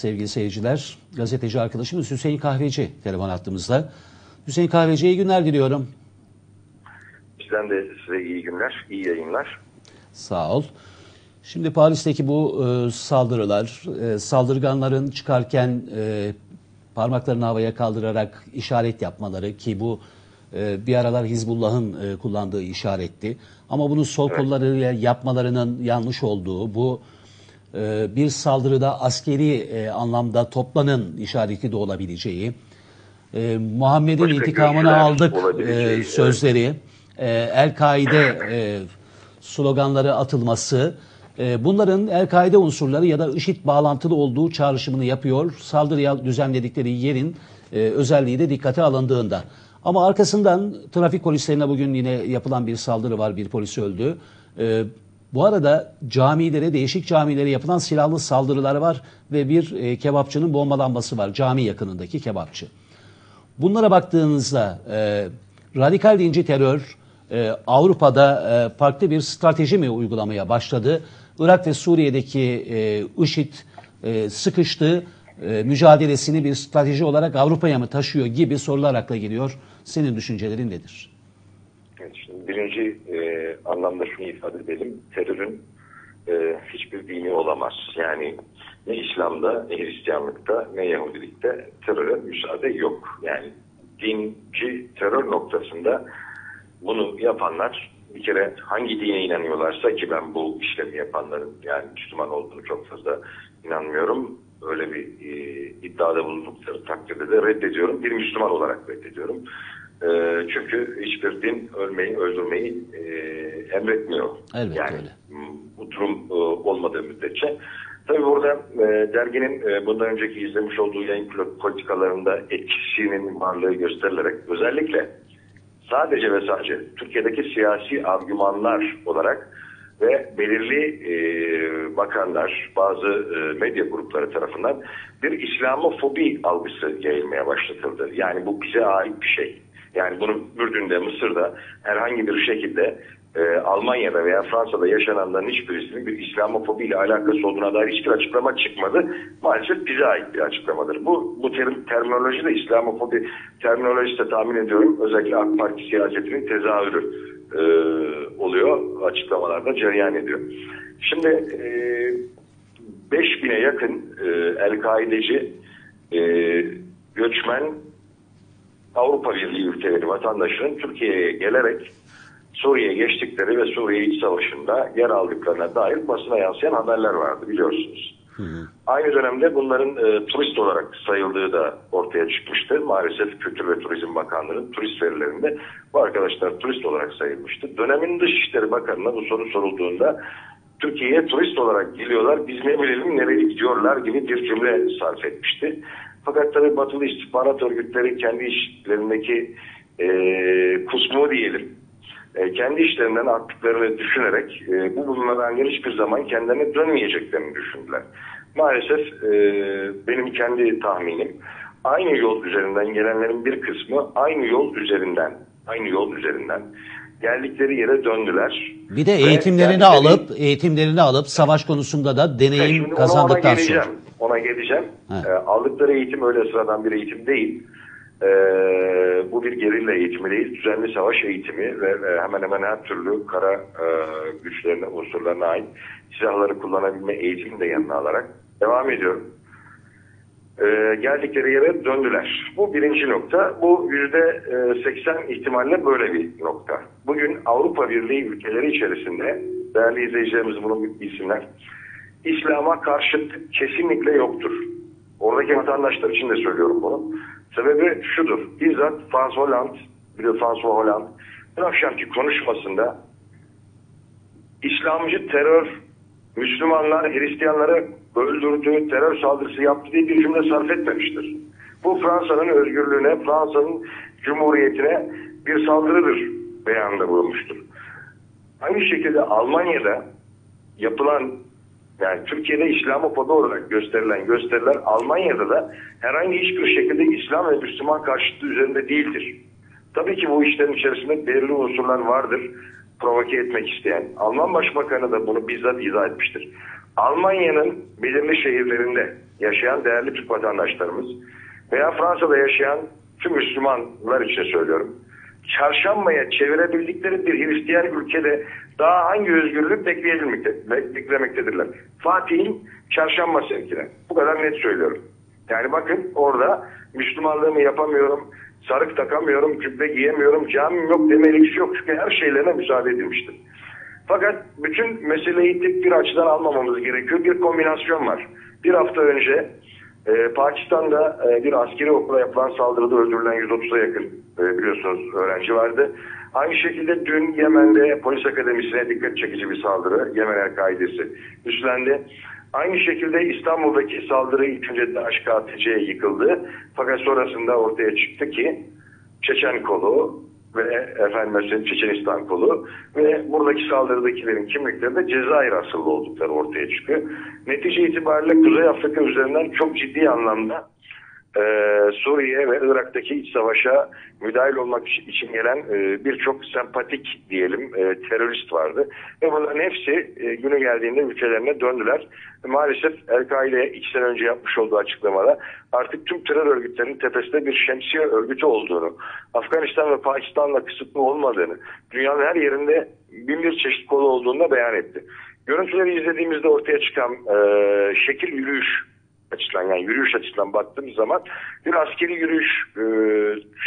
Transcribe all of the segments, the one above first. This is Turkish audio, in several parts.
Sevgili seyirciler, gazeteci arkadaşımız Hüseyin Kahveci telefon attığımızda. Hüseyin Kahveci iyi günler diliyorum. Bizden de size iyi günler, iyi yayınlar. Sağ ol. Şimdi Paris'teki bu e, saldırılar, e, saldırganların çıkarken e, parmaklarını havaya kaldırarak işaret yapmaları ki bu e, bir aralar Hizbullah'ın e, kullandığı işaretti. Ama bunu sol evet. kollarıyla yapmalarının yanlış olduğu, bu bir saldırıda askeri e, anlamda toplanın işareti de olabileceği, e, Muhammed'in intikamını aldık e, sözleri, El-Kaide sloganları atılması, bunların El-Kaide unsurları ya da IŞİD bağlantılı olduğu çağrışımını yapıyor. Saldırıya düzenledikleri yerin özelliği de dikkate alındığında. Ama arkasından trafik polislerine bugün yine yapılan bir saldırı var. Bir polis öldü. Bu arada camilere, değişik camilere yapılan silahlı saldırılar var ve bir e, kebapçının bombalanması var. Cami yakınındaki kebapçı. Bunlara baktığınızda e, radikal dinci terör e, Avrupa'da e, farklı bir strateji mi uygulamaya başladı? Irak ve Suriye'deki e, IŞİD e, sıkıştı, e, mücadelesini bir strateji olarak Avrupa'ya mı taşıyor gibi sorular akla geliyor. Senin düşüncelerin nedir? Birinci e, anlamda şunu ifade edelim. Terörün e, hiçbir dini olamaz. Yani ne İslam'da, ne Hristiyanlıkta, ne Yahudilikte teröre müsaade yok. Yani dinci terör noktasında bunu yapanlar bir kere hangi dine inanıyorlarsa ki ben bu işlemi yapanların yani Müslüman olduğunu çok fazla inanmıyorum. Öyle bir e, iddiada bulundukları takdirde de reddediyorum. Bir Müslüman olarak reddediyorum. E, çünkü hiçbir din ölmeyi, öldürmeyi e, emretmiyor. Elbette yani, öyle. Bu durum e, olmadığı müddetçe. Tabii burada e, derginin e, bundan önceki izlemiş olduğu yayın politikalarında etkisinin varlığı gösterilerek özellikle sadece ve sadece Türkiye'deki siyasi argümanlar olarak ve belirli e, bakanlar, bazı e, medya grupları tarafından bir İslamofobi algısı yayılmaya başlatıldı. Yani bu bize ait bir şey. Yani bunu Ürdün'de, Mısır'da herhangi bir şekilde e, Almanya'da veya Fransa'da yaşananların hiçbirisinin bir İslamofobi ile alakası olduğuna dair hiçbir açıklama çıkmadı. Maalesef bize ait bir açıklamadır. Bu bu terim, terminoloji de İslamofobi terminolojisi de tahmin ediyorum özellikle AK Parti siyasetinin tezahürü e, oluyor. Açıklamalarda cereyan ediyor. Şimdi e, 5000'e yakın e, El-Kaideci e, göçmen Avrupa Birliği ülkeleri vatandaşının Türkiye'ye gelerek Suriye'ye geçtikleri ve Suriye İç Savaşı'nda yer aldıklarına dair basına yansıyan haberler vardı biliyorsunuz. Hı hı. Aynı dönemde bunların e, turist olarak sayıldığı da ortaya çıkmıştı. Maalesef Kültür ve Turizm Bakanlığı'nın turist verilerinde bu arkadaşlar turist olarak sayılmıştı. Dönemin Dışişleri Bakanı'na bu soru sorulduğunda Türkiye'ye turist olarak geliyorlar biz ne bilelim nereye gidiyorlar gibi bir cümle sarf etmişti. Fakat tabii batılı istihbarat örgütleri kendi işlerindeki e, kusmu diyelim e, kendi işlerinden attıklarını düşünerek e, bu bulunmadan hiçbir zaman kendilerine dönmeyeceklerini düşündüler. Maalesef e, benim kendi tahminim aynı yol üzerinden gelenlerin bir kısmı aynı yol üzerinden aynı yol üzerinden geldikleri yere döndüler. Bir de eğitimlerini geldikleri... alıp eğitimlerini alıp savaş konusunda da deneyim kazandıktan sonra. Ona geleceğim. E, aldıkları eğitim öyle sıradan bir eğitim değil. Ee, bu bir gerilla eğitimi değil, düzenli savaş eğitimi ve e, hemen hemen her türlü kara e, güçlerine, unsurlarına ait silahları kullanabilme eğitimini de yanına alarak devam ediyorum. Ee, geldikleri yere döndüler. Bu birinci nokta. Bu yüzde seksen ihtimalle böyle bir nokta. Bugün Avrupa Birliği ülkeleri içerisinde, değerli izleyicilerimiz bunu bilsinler, İslam'a karşıt kesinlikle yoktur. Oradaki vatandaşlar için de söylüyorum bunu. Sebebi şudur. Bizzat François Hollande, biliyor François Hollande, bu akşamki konuşmasında İslamcı terör, Müslümanlar, Hristiyanları öldürdü, terör saldırısı yaptı diye bir cümle sarf etmemiştir. Bu Fransa'nın özgürlüğüne, Fransa'nın cumhuriyetine bir saldırıdır beyanında bulunmuştur. Aynı şekilde Almanya'da yapılan yani Türkiye'de İslamofobi olarak gösterilen gösteriler Almanya'da da herhangi hiçbir şekilde İslam ve Müslüman karşıtlığı üzerinde değildir. Tabii ki bu işlerin içerisinde belirli unsurlar vardır provoke etmek isteyen. Alman Başbakanı da bunu bizzat izah etmiştir. Almanya'nın belirli şehirlerinde yaşayan değerli Türk vatandaşlarımız veya Fransa'da yaşayan tüm Müslümanlar için söylüyorum. Çarşambaya çevirebildikleri bir Hristiyan ülkede daha hangi özgürlük beklemektedirler? Fatih'in çarşamba sevkine. Bu kadar net söylüyorum. Yani bakın orada Müslümanlığımı yapamıyorum, sarık takamıyorum, cübbe giyemiyorum, camim yok deme ilgisi yok. Çünkü her şeylerine müsaade edilmiştir. Fakat bütün meseleyi tek bir açıdan almamamız gerekiyor. Bir kombinasyon var. Bir hafta önce e, Pakistan'da e, bir askeri okula yapılan saldırıda öldürülen 130'a yakın e, biliyorsunuz öğrenci vardı. Aynı şekilde dün Yemen'de polis akademisine dikkat çekici bir saldırı Yemen El-Kaidesi üstlendi. Aynı şekilde İstanbul'daki saldırı ilk önce DAEŞ-KTC'ye yıkıldı. Fakat sonrasında ortaya çıktı ki Çeçen kolu ve efendim Çeçenistan kolu ve buradaki saldırıdakilerin kimlikleri de Cezayir asıllı oldukları ortaya çıkıyor. Netice itibariyle Kuzey Afrika üzerinden çok ciddi anlamda e, Suriye ve Irak'taki iç savaşa müdahil olmak için gelen e, birçok sempatik diyelim e, terörist vardı. Ve bunların hepsi e, günü geldiğinde ülkelerine döndüler. Maalesef El-Kaide iki sene önce yapmış olduğu açıklamada artık tüm terör örgütlerinin tepesinde bir şemsiye örgütü olduğunu, Afganistan ve Pakistan'la kısıtlı olmadığını, dünyanın her yerinde bin bir çeşit kolu olduğunu da beyan etti. Görüntüleri izlediğimizde ortaya çıkan e, şekil yürüyüş açısından yani yürüyüş açısından baktığımız zaman bir askeri yürüyüş e,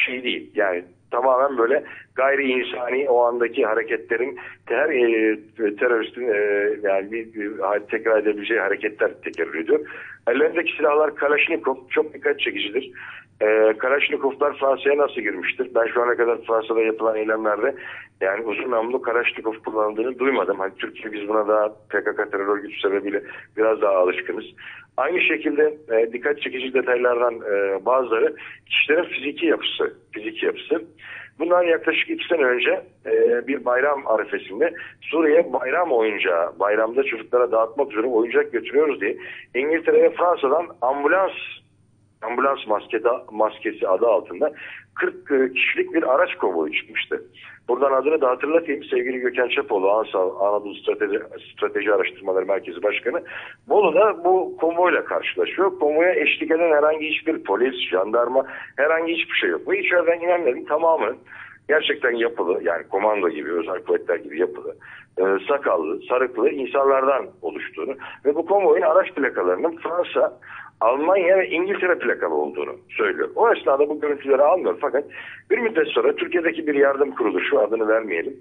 şey değil. Yani tamamen böyle gayri insani o andaki hareketlerin her e, teröristin e, yani bir, bir, tekrar edebileceği hareketler tekerrür ediyor. Ellerindeki silahlar Kalashnikov çok dikkat çekicidir. E, Kalashnikovlar Fransa'ya nasıl girmiştir? Ben şu ana kadar Fransa'da yapılan eylemlerde yani uzun namlu Kalashnikov kullanıldığını duymadım. Hani Türkiye biz buna daha PKK terör örgütü sebebiyle biraz daha alışkınız. Aynı şekilde e, dikkat çekici detaylardan e, bazıları kişilerin fiziki yapısı, fiziki yapısı. Bundan yaklaşık iki sene önce e, bir bayram arifesinde Suriye bayram oyuncağı, bayramda çocuklara dağıtmak üzere oyuncak götürüyoruz diye İngiltere ve Fransa'dan ambulans ambulans maskesi, maskesi adı altında 40 kişilik bir araç konvoyu çıkmıştı. Buradan adını da hatırlatayım. Sevgili Gökhan Çapoğlu, Ansal, Anadolu Strateji, Strateji Araştırmaları Merkezi Başkanı. Bolu'da bu konvoyla karşılaşıyor. Konvoya eşlik eden herhangi hiçbir polis, jandarma, herhangi hiçbir şey yok. Ve içeriden inenlerin tamamının gerçekten yapılı yani komando gibi özel kuvvetler gibi yapılı e, sakallı sarıklı insanlardan oluştuğunu ve bu konvoyun araç plakalarının Fransa Almanya ve İngiltere plakalı olduğunu söylüyor. O esnada bu görüntüleri almıyor fakat bir müddet sonra Türkiye'deki bir yardım kuruluşu adını vermeyelim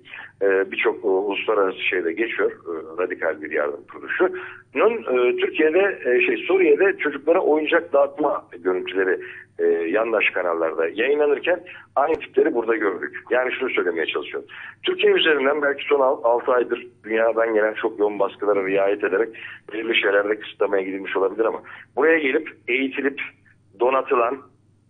e, birçok uluslararası şeyde geçiyor e, radikal bir yardım kuruluşu. Nun e, Türkiye'de e, şey Suriye'de çocuklara oyuncak dağıtma görüntüleri e, yandaş kanallarda yayınlanırken aynı tipleri burada gördük. Yani şunu söylemeye çalışıyorum. Türkiye üzerinden belki son 6 aydır dünyadan gelen çok yoğun baskılara riayet ederek belirli şeylerde kısıtlamaya gidilmiş olabilir ama buraya gelip eğitilip donatılan,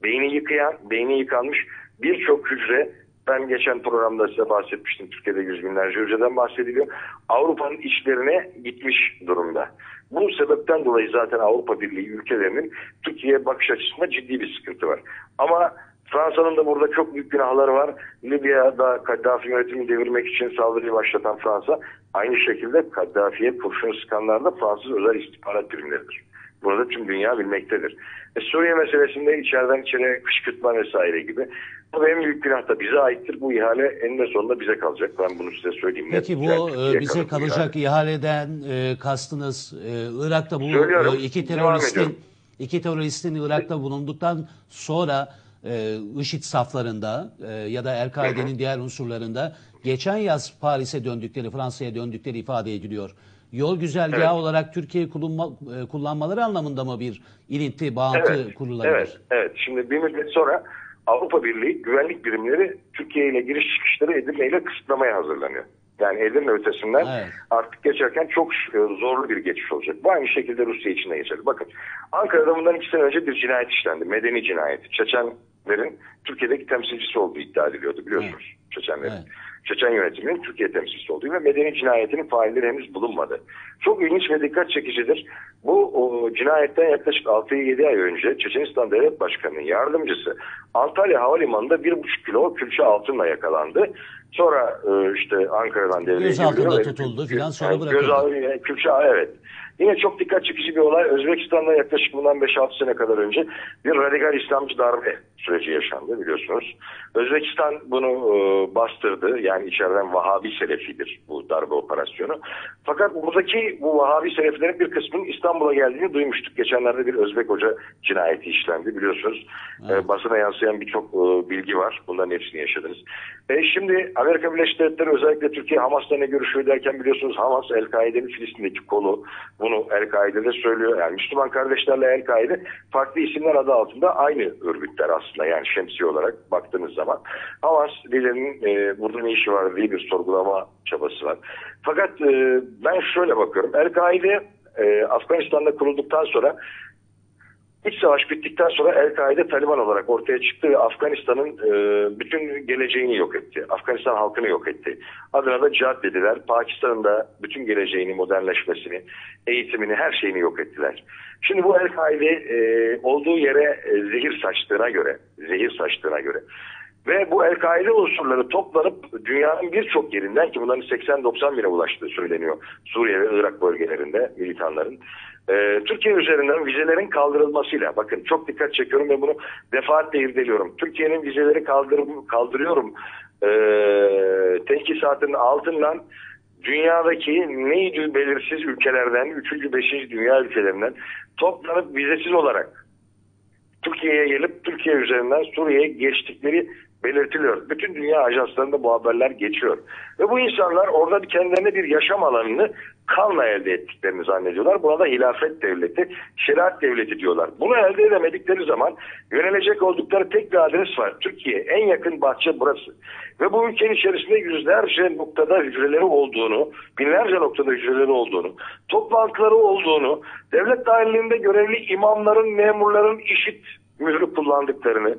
beyni yıkayan, beyni yıkanmış birçok hücre ben geçen programda size bahsetmiştim. Türkiye'de yüz binlerce hücreden bahsediliyor. Avrupa'nın içlerine gitmiş durumda. Bu sebepten dolayı zaten Avrupa Birliği ülkelerinin Türkiye'ye bakış açısında ciddi bir sıkıntı var. Ama Fransa'nın da burada çok büyük günahları var. Libya'da Kaddafi yönetimini devirmek için saldırıyı başlatan Fransa aynı şekilde Kaddafi'ye kurşun sıkanlar da Fransız özel istihbarat birimleridir. Bunu da tüm dünya bilmektedir. E, Suriye meselesinde içeriden içeri kışkırtma vesaire gibi. Bu en büyük günah da bize aittir. Bu ihale eninde sonunda bize kalacak. Ben bunu size söyleyeyim. Peki bu e, bize kalacak ihale. ihaleden e, kastınız e, Irak'ta bu Söylüyorum, e, iki teröristin iki teröristin Irak'ta bulunduktan sonra e, IŞİD saflarında e, ya da El-Kaide'nin diğer unsurlarında geçen yaz Paris'e döndükleri, Fransa'ya döndükleri ifade ediliyor. Yol güzergahı Evet. olarak Türkiye kullanma, e, kullanmaları anlamında mı bir ilinti, bağıntı Evet, kurulabilir? evet, evet. Şimdi bir müddet sonra Avrupa Birliği güvenlik birimleri Türkiye ile giriş çıkışları Edirne ile kısıtlamaya hazırlanıyor. Yani Edirne ötesinden Evet. artık geçerken çok e, zorlu bir geçiş olacak. Bu aynı şekilde Rusya için de geçerli. Bakın Ankara'da bundan iki sene önce bir cinayet işlendi. Medeni cinayet. Çeçenlerin Türkiye'deki temsilcisi olduğu iddia ediliyordu biliyorsunuz. Çeçenlerin. Evet. Çeçen yönetiminin Türkiye temsilcisi olduğu ve medeni cinayetinin failleri henüz bulunmadı. Çok ilginç ve dikkat çekicidir. Bu o, cinayetten yaklaşık 6-7 ay önce Çeçenistan Devlet Başkanı'nın yardımcısı Antalya Havalimanı'nda 1,5 kilo külçe altınla yakalandı. Sonra e, işte Ankara'dan devreye Gözaltında ve- tutuldu filan, sonra Yani bırakıldı. Gözaltı, külçe evet. Yine çok dikkat çekici bir olay. Özbekistan'da yaklaşık bundan 5-6 sene kadar önce bir radikal İslamcı darbe süreci yaşandı biliyorsunuz. Özbekistan bunu e, bastırdı. Yani içeriden Vahabi Selefidir bu darbe operasyonu. Fakat buradaki bu Vahabi Selefilerin bir kısmının İstanbul'a geldiğini duymuştuk. Geçenlerde bir Özbek hoca cinayeti işlendi biliyorsunuz. Evet. E, basına yansıyan birçok e, bilgi var. Bunların hepsini yaşadınız. E, şimdi Amerika Birleşik Devletleri özellikle Türkiye Hamas'la ne görüşüyor derken biliyorsunuz Hamas El-Kaide'nin Filistin'deki kolu. Bunu El-Kaide'de söylüyor. Yani Müslüman kardeşlerle El-Kaide farklı isimler adı altında aynı örgütler aslında. Yani şemsiye olarak baktığınız zaman. Hamas liderinin e, burada ne işi var diye bir sorgulama çabası var. Fakat e, ben şöyle bakıyorum. El-Kaide e, Afganistan'da kurulduktan sonra İç savaş bittikten sonra El-Kaide Taliban olarak ortaya çıktı ve Afganistan'ın e, bütün geleceğini yok etti. Afganistan halkını yok etti. Adına da cihat dediler. Pakistan'ın da bütün geleceğini, modernleşmesini, eğitimini, her şeyini yok ettiler. Şimdi bu El-Kaide e, olduğu yere e, zehir saçtığına göre, zehir saçtığına göre ve bu El-Kaide unsurları toplanıp dünyanın birçok yerinden ki bunların 80-90 bine ulaştığı söyleniyor. Suriye ve Irak bölgelerinde militanların. Ee, Türkiye üzerinden vizelerin kaldırılmasıyla bakın çok dikkat çekiyorum ve bunu defaatle irdeliyorum. Türkiye'nin vizeleri kaldır, kaldırıyorum e, tenkisatının altından dünyadaki neydi belirsiz ülkelerden 3. 5. dünya ülkelerinden toplanıp vizesiz olarak Türkiye'ye gelip Türkiye üzerinden Suriye'ye geçtikleri belirtiliyor. Bütün dünya ajanslarında bu haberler geçiyor. Ve bu insanlar orada kendilerine bir yaşam alanını kanla elde ettiklerini zannediyorlar. Buna da hilafet devleti, şeriat devleti diyorlar. Bunu elde edemedikleri zaman yönelecek oldukları tek bir adres var. Türkiye. En yakın bahçe burası. Ve bu ülkenin içerisinde yüzlerce noktada hücreleri olduğunu, binlerce noktada hücreleri olduğunu, toplantıları olduğunu, devlet dahilinde görevli imamların, memurların işit mührü kullandıklarını,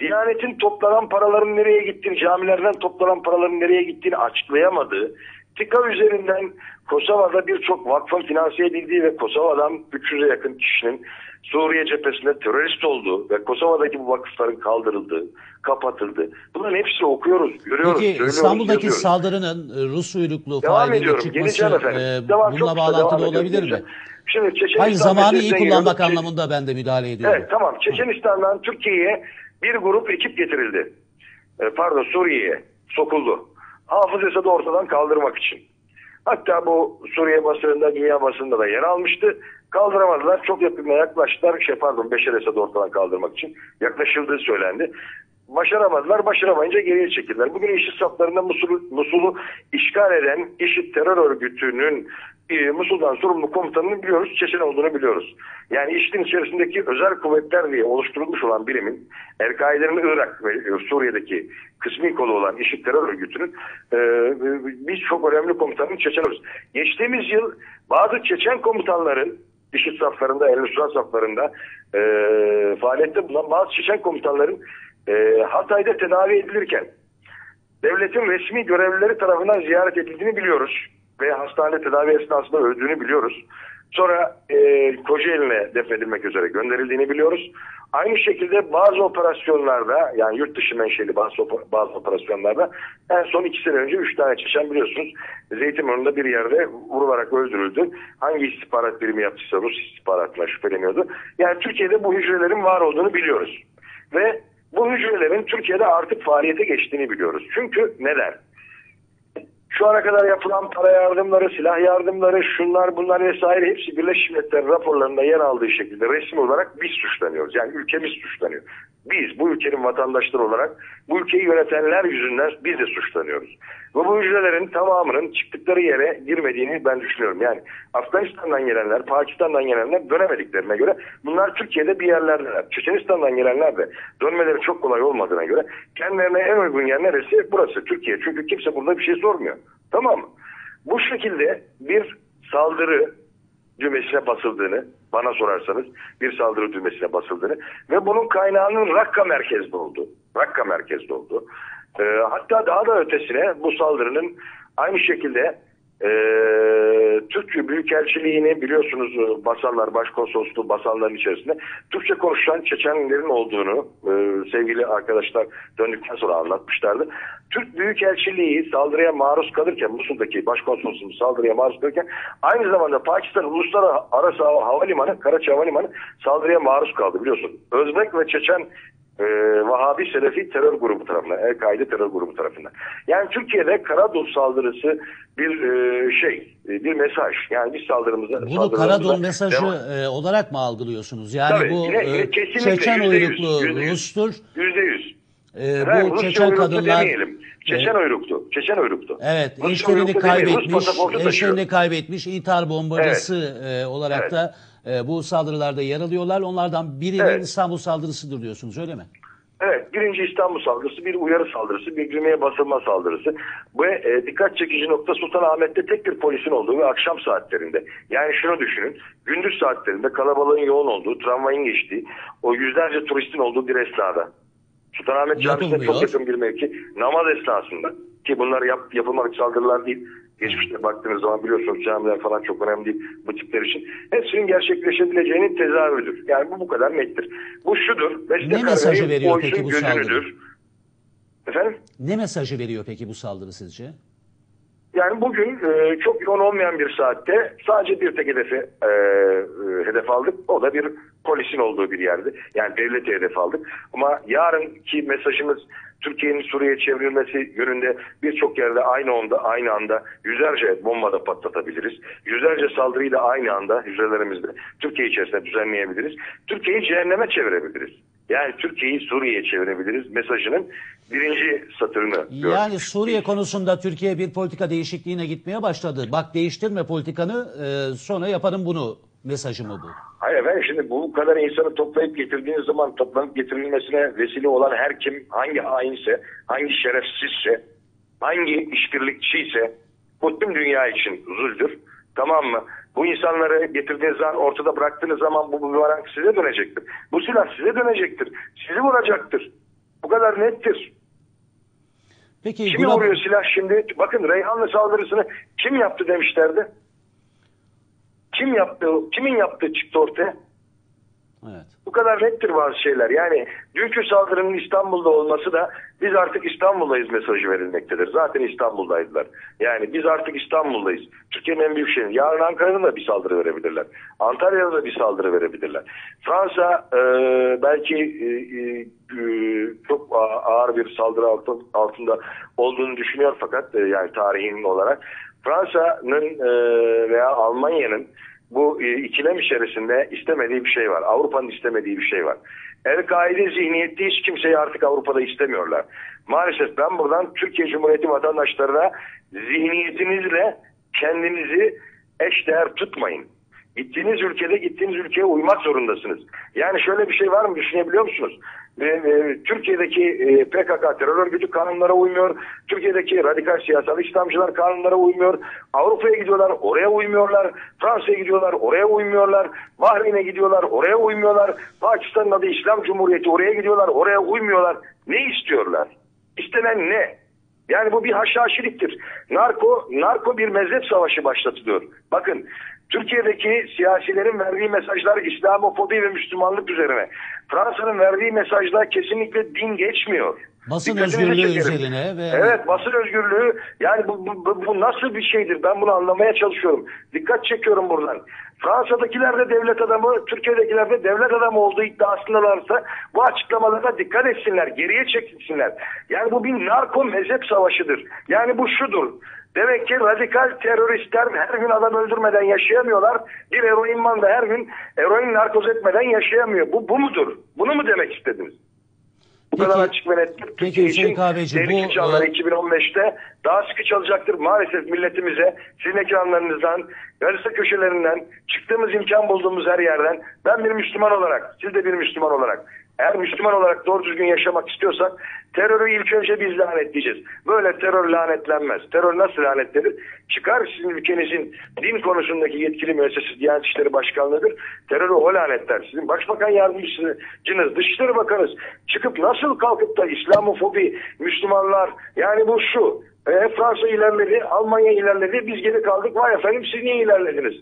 Diyanetin toplanan paraların nereye gittiğini, camilerden toplanan paraların nereye gittiğini açıklayamadığı, TİKA üzerinden Kosova'da birçok vakfın finanse edildiği ve Kosova'dan 300'e yakın kişinin Suriye cephesinde terörist olduğu ve Kosova'daki bu vakıfların kaldırıldığı, kapatıldığı. Bunların hepsini okuyoruz, görüyoruz, Peki İstanbul'daki yazıyoruz. saldırının e, Rus uyruklu failinin çıkması e, Devam, bununla bağlantılı olabilir mi? Şimdi Hayır zamanı iyi kullanmak geliyorum. anlamında ben de müdahale ediyorum. Evet tamam. Çeçenistan'dan Türkiye'ye bir grup ekip getirildi. E, pardon Suriye'ye sokuldu. Hafız Esad'ı ortadan kaldırmak için. Hatta bu Suriye basınında, dünya basınında da yer almıştı. Kaldıramadılar. Çok yakınına yaklaştılar. Şey pardon Beşer Esad'ı ortadan kaldırmak için yaklaşıldığı söylendi. Başaramadılar. Başaramayınca geriye çekildiler. Bugün IŞİD saflarında Musul'u Musul işgal eden IŞİD terör örgütünün e, Musul'dan sorumlu komutanını biliyoruz. Çeçen olduğunu biliyoruz. Yani IŞİD'in içerisindeki özel kuvvetler diye oluşturulmuş olan birimin El-Kaide'nin Irak ve e, Suriye'deki kısmi kolu olan IŞİD terör örgütünün e, biz çok önemli komutanını Çeçen oluruz. Geçtiğimiz yıl bazı Çeçen komutanların IŞİD saflarında, El-Nusra saflarında e, faaliyette bulunan bazı Çeçen komutanların e, Hatay'da tedavi edilirken devletin resmi görevlileri tarafından ziyaret edildiğini biliyoruz. Ve hastane tedavi esnasında öldüğünü biliyoruz. Sonra e, Kocaeli'ne defnedilmek üzere gönderildiğini biliyoruz. Aynı şekilde bazı operasyonlarda yani yurt dışı menşeli bazı, bazı operasyonlarda en son iki sene önce üç tane çeşen biliyorsunuz Zeytinburnu'nda bir yerde vurularak öldürüldü. Hangi istihbarat birimi yaptıysa Rus istihbaratına şüpheleniyordu. Yani Türkiye'de bu hücrelerin var olduğunu biliyoruz. Ve bu hücrelerin Türkiye'de artık faaliyete geçtiğini biliyoruz. Çünkü neden? Şu ana kadar yapılan para yardımları, silah yardımları, şunlar bunlar vesaire hepsi Birleşmiş Milletler raporlarında yer aldığı şekilde resmi olarak biz suçlanıyoruz. Yani ülkemiz suçlanıyor. Biz bu ülkenin vatandaşları olarak bu ülkeyi yönetenler yüzünden biz de suçlanıyoruz. Ve bu hücrelerin tamamının çıktıkları yere girmediğini ben düşünüyorum. Yani Afganistan'dan gelenler, Pakistan'dan gelenler dönemediklerine göre bunlar Türkiye'de bir yerlerdeler. Çeçenistan'dan gelenler de dönmeleri çok kolay olmadığına göre kendilerine en uygun yer neresi? Burası Türkiye. Çünkü kimse burada bir şey sormuyor. Tamam mı? Bu şekilde bir saldırı düğmesine basıldığını bana sorarsanız bir saldırı düğmesine basıldığını ve bunun kaynağının Rakka merkezde oldu. Rakka merkezde oldu. E, hatta daha da ötesine bu saldırının aynı şekilde e, Türk Büyükelçiliğini biliyorsunuz e, basanlar, başkonsolosluğu basanların içerisinde Türkçe konuşan Çeçenlerin olduğunu e, sevgili arkadaşlar döndükten sonra anlatmışlardı. Türk Büyükelçiliği saldırıya maruz kalırken Musul'daki başkonsolosluğumuz saldırıya maruz kalırken aynı zamanda Pakistan Uluslararası Havalimanı, Karaçi Havalimanı saldırıya maruz kaldı biliyorsun. Özbek ve Çeçen e, Vahabi Selefi terör grubu tarafından, El-Kaide terör grubu tarafından. Yani Türkiye'de Karadul saldırısı bir e, şey, e, bir mesaj. Yani biz saldırımıza... Bunu Karadul mesajı e, olarak mı algılıyorsunuz? Yani Tabii, bu yine, yine e, kesinlikle, Çeçen uyruklu yüzde yüz. Rus'tur. Yüzde yüz. Bu Çeçen kadınlar demeyelim. Çeçen uyruktu. Çeçen uyruktu. Evet, Rusya eşlerini Rus kaybetmiş, eşlerini kaybetmiş, intihar bombacısı e, olarak Evet. da e, bu saldırılarda yer alıyorlar. Onlardan birinin Evet. İstanbul saldırısıdır diyorsunuz öyle mi? Evet, birinci İstanbul saldırısı, bir uyarı saldırısı, bir düğmeye basılma saldırısı. Ve e, dikkat çekici nokta Sultanahmet'te tek bir polisin olduğu ve akşam saatlerinde. Yani şunu düşünün, gündüz saatlerinde kalabalığın yoğun olduğu, tramvayın geçtiği, o yüzlerce turistin olduğu bir esnada. Sultanahmet Camisi'ne çok yakın bir mevki, namaz esnasında ki bunlar yap, yapılmadık saldırılar değil. Geçmişte baktığınız zaman biliyorsunuz camiler falan çok önemli değil bu tipler için. Hepsinin gerçekleşebileceğinin tezahürüdür. Yani bu bu kadar nettir. Bu şudur. Ne mesajı veriyor peki bu gözünüdür. saldırı? Efendim? Ne mesajı veriyor peki bu saldırı sizce? Yani bugün e, çok yoğun olmayan bir saatte sadece bir tek hedefi e, e, hedef aldık. O da bir polisin olduğu bir yerde. Yani devleti hedef aldık. Ama yarınki mesajımız Türkiye'nin Suriye'ye çevrilmesi yönünde birçok yerde aynı anda aynı anda yüzlerce bomba da patlatabiliriz. Yüzlerce saldırıyı da aynı anda hücrelerimizde Türkiye içerisinde düzenleyebiliriz. Türkiye'yi cehenneme çevirebiliriz. Yani Türkiye'yi Suriye'ye çevirebiliriz mesajının birinci satırını gördük. Yani Suriye konusunda Türkiye bir politika değişikliğine gitmeye başladı. Bak değiştirme politikanı e, sonra yaparım bunu mesajı mı bu? Hayır efendim şimdi bu kadar insanı toplayıp getirdiğiniz zaman toplanıp getirilmesine vesile olan her kim hangi hainse, hangi şerefsizse, hangi işbirlikçiyse bu tüm dünya için zulüdür. Tamam mı? Bu insanları getirdiğiniz zaman ortada bıraktığınız zaman bu bumerang size dönecektir. Bu silah size dönecektir. Sizi vuracaktır. Bu kadar nettir. Peki Kimi Gulab- vuruyor silah şimdi? Bakın Reyhanlı saldırısını kim yaptı demişlerdi. Kim yaptı? Kimin yaptığı çıktı ortaya. Evet. Bu kadar nettir bazı şeyler. Yani dünkü saldırının İstanbul'da olması da biz artık İstanbul'dayız mesajı verilmektedir. Zaten İstanbul'daydılar. Yani biz artık İstanbul'dayız. Türkiye'nin en büyük şehri. Yarın Ankara'da da bir saldırı verebilirler. Antalya'da da bir saldırı verebilirler. Fransa e, belki e, e, çok a- ağır bir saldırı altı- altında olduğunu düşünüyor fakat e, yani tarihin olarak Fransa'nın e, veya Almanya'nın bu e, ikilem içerisinde istemediği bir şey var. Avrupa'nın istemediği bir şey var. El-Kaide zihniyeti hiç kimseyi artık Avrupa'da istemiyorlar. Maalesef ben buradan Türkiye Cumhuriyeti vatandaşlarına zihniyetinizle kendinizi eşdeğer tutmayın. Gittiğiniz ülkede gittiğiniz ülkeye uymak zorundasınız. Yani şöyle bir şey var mı düşünebiliyor musunuz? Türkiye'deki e, PKK terör örgütü kanunlara uymuyor. Türkiye'deki radikal siyasal İslamcılar kanunlara uymuyor. Avrupa'ya gidiyorlar oraya uymuyorlar. Fransa'ya gidiyorlar oraya uymuyorlar. Bahreyn'e gidiyorlar oraya uymuyorlar. Pakistan'ın adı İslam Cumhuriyeti oraya gidiyorlar oraya uymuyorlar. Ne istiyorlar? İstenen ne? Yani bu bir haşhaşiliktir. Narko, narko bir mezhep savaşı başlatılıyor. Bakın Türkiye'deki siyasilerin verdiği mesajlar İslamofobi ve Müslümanlık üzerine. Fransa'nın verdiği mesajlar kesinlikle din geçmiyor. Basın özgürlüğü çekerim. üzerine ve Evet basın özgürlüğü yani bu, bu, bu- nasıl bir şeydir ben bunu anlamaya çalışıyorum. Dikkat çekiyorum buradan. Fransa'dakiler de devlet adamı, Türkiye'dekiler de devlet adamı olduğu iddiasındalarsa bu açıklamalarına dikkat etsinler, geriye çekilsinler. Yani bu bir narko mezhep savaşıdır. Yani bu şudur. Demek ki radikal teröristler her gün adam öldürmeden yaşayamıyorlar. Bir eroinman da her gün eroin narkoz etmeden yaşayamıyor. Bu, bu mudur? Bunu mu demek istediniz? Bu Peki- kadar açık ve peki Türkiye için devletli bu, çağları e, 2015'te daha sıkı çalacaktır. Maalesef milletimize, sizin ekranlarınızdan, gazete köşelerinden, çıktığımız imkan bulduğumuz her yerden ben bir Müslüman olarak, siz de bir Müslüman olarak eğer Müslüman olarak doğru düzgün yaşamak istiyorsak terörü ilk önce biz lanetleyeceğiz. Böyle terör lanetlenmez. Terör nasıl lanetlenir? Çıkar sizin ülkenizin din konusundaki yetkili müessesesi Diyanet İşleri Başkanlığı'dır. Terörü o lanetler. Sizin Başbakan Yardımcısınız, Dışişleri Bakanınız çıkıp nasıl kalkıp da İslamofobi, Müslümanlar yani bu şu E, Fransa ilerledi, Almanya ilerledi, biz geri kaldık. Vay efendim siz niye ilerlediniz?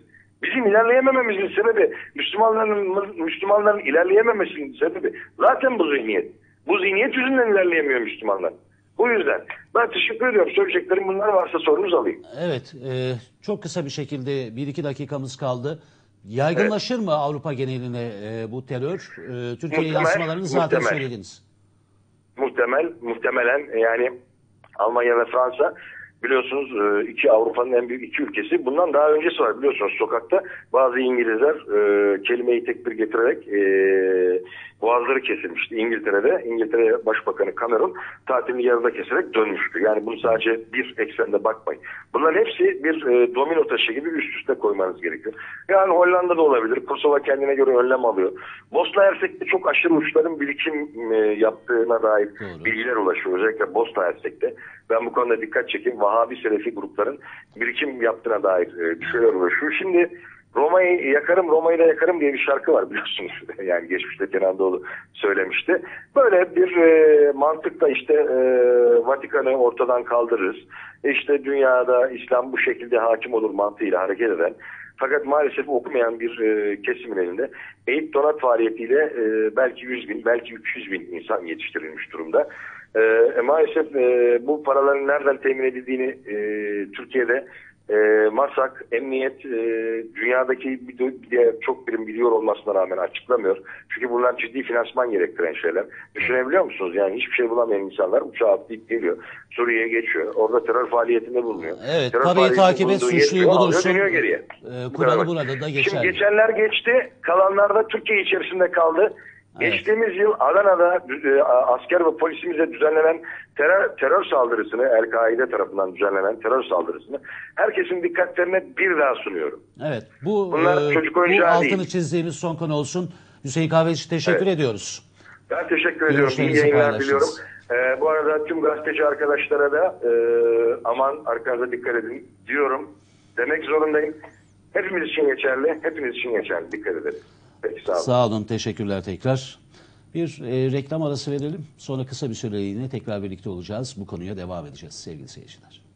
Bizim ilerleyemememizin sebebi, Müslümanların Müslümanların ilerleyememesinin sebebi zaten bu zihniyet. Bu zihniyet yüzünden ilerleyemiyor Müslümanlar. Bu yüzden. Ben teşekkür ediyorum. Söyleyeceklerim bunlar varsa sorunuz alayım. Evet, e, çok kısa bir şekilde bir iki dakikamız kaldı. Yaygınlaşır mı Avrupa geneline e, bu terör? E, Türkiye Muhtemel, yansımalarını zaten muhtemel. söylediniz. muhtemel muhtemelen yani Almanya ve Fransa biliyorsunuz e, iki Avrupa'nın en büyük iki ülkesi. Bundan daha öncesi var biliyorsunuz sokakta bazı İngilizler e, kelimeyi tekbir getirerek e, boğazları kesilmişti İngiltere'de. İngiltere Başbakanı Cameron tatilini yarıda keserek dönmüştü. Yani bunu sadece bir eksende bakmayın. Bunların hepsi bir e, domino taşı gibi üst üste koymanız gerekiyor. Yani Hollanda'da olabilir. Kosova kendine göre önlem alıyor. Bosna Hersek'te çok aşırı uçların birikim e, yaptığına dair Doğru. bilgiler ulaşıyor. Özellikle Bosna Hersek'te. Ben bu konuda dikkat çekeyim. Vahabi Selefi grupların birikim yaptığına dair e, şeyler ulaşıyor. Şimdi Roma'yı yakarım, Roma'yı da yakarım diye bir şarkı var biliyorsunuz. yani geçmişte Kenan Doğulu söylemişti. Böyle bir e, mantıkla işte e, Vatikan'ı ortadan kaldırırız. İşte dünyada İslam bu şekilde hakim olur mantığıyla hareket eden fakat maalesef okumayan bir e, kesimin elinde eğit donat faaliyetiyle e, belki 100 bin, belki 300 bin insan yetiştirilmiş durumda. E, e, maalesef e, bu paraların nereden temin edildiğini e, Türkiye'de e, MASAK, Emniyet, e, dünyadaki bir, bir çok birim biliyor olmasına rağmen açıklamıyor. Çünkü bunlar ciddi finansman gerektiren şeyler. Düşünebiliyor musunuz? Yani hiçbir şey bulamayan insanlar uçağa atlayıp geliyor. Suriye'ye geçiyor. Orada terör faaliyetinde bulunuyor. Evet, terör parayı takip et, suçluyu bulursun. Dönüyor geriye. E, kuralı burada da Şimdi geçerli. geçenler geçti. Kalanlar da Türkiye içerisinde kaldı. Evet. Geçtiğimiz yıl Adana'da e, asker ve polisimize düzenlenen terör, terör saldırısını, El-Kaide tarafından düzenlenen terör saldırısını herkesin dikkatlerine bir daha sunuyorum. Evet, bu, Bunlar e, çocuk bu oyuncağı altını değil. çizdiğimiz son konu olsun. Hüseyin Kahveci teşekkür Evet. ediyoruz. Ben teşekkür ediyorum. İyi yayınlar diliyorum. Ee, bu arada tüm gazeteci arkadaşlara da e, aman arkanıza dikkat edin diyorum. Demek zorundayım. Hepimiz için geçerli. Hepiniz için geçerli. Dikkat edelim. Peki sağ olun. Sağ olun, teşekkürler tekrar. Bir e, reklam arası verelim. Sonra kısa bir süreliğine tekrar birlikte olacağız. Bu konuya devam edeceğiz sevgili seyirciler.